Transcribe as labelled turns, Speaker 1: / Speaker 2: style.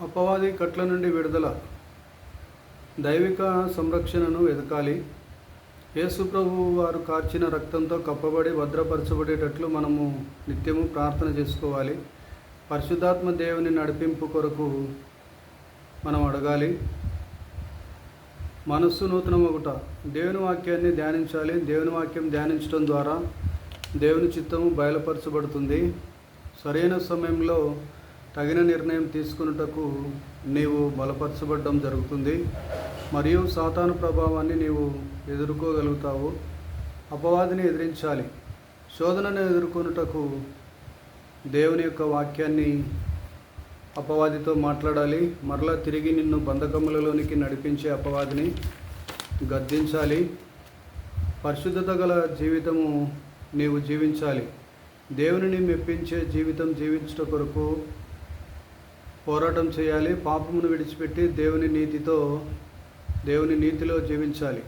Speaker 1: అపవాది కట్ల నుండి విడుదల. దైవిక సంరక్షణను వెతకాలి. యేసుప్రభు వారు కార్చిన రక్తంతో కప్పబడి భద్రపరచబడేటట్లు మనము నిత్యము ప్రార్థన చేసుకోవాలి. పరిశుద్ధాత్మ దేవుని నడిపింపు కొరకు మనం అడగాలి. మనస్సు నూతనం ఒకట దేవుని వాక్యాన్ని ధ్యానించాలి. దేవుని వాక్యం ధ్యానించడం ద్వారా దేవుని చిత్తము బయలుపరచబడుతుంది. సరైన సమయంలో తగిన నిర్ణయం తీసుకున్నటకు నీవు బలపరచబడడం జరుగుతుంది. మరియు సాతాను ప్రభావాన్ని నీవు ఎదుర్కోగలుగుతావు. అపవాదిని ఎదిరించాలి. శోధనను ఎదుర్కొనుటకు దేవుని యొక్క వాక్యాన్ని అపవాదితో మాట్లాడాలి. మరలా తిరిగి నిన్ను బంధకములలోనికి నడిపించే అపవాదిని గద్దించాలి. పరిశుద్ధత గల జీవితము నీవు జీవించాలి. దేవునిని మెప్పించే జీవితం జీవించుట కొరకు పోరాటం చేయాలి పాపమును విడిచిపెట్టి దేవుని నీతితో దేవుని నీతిలో జీవించాలి.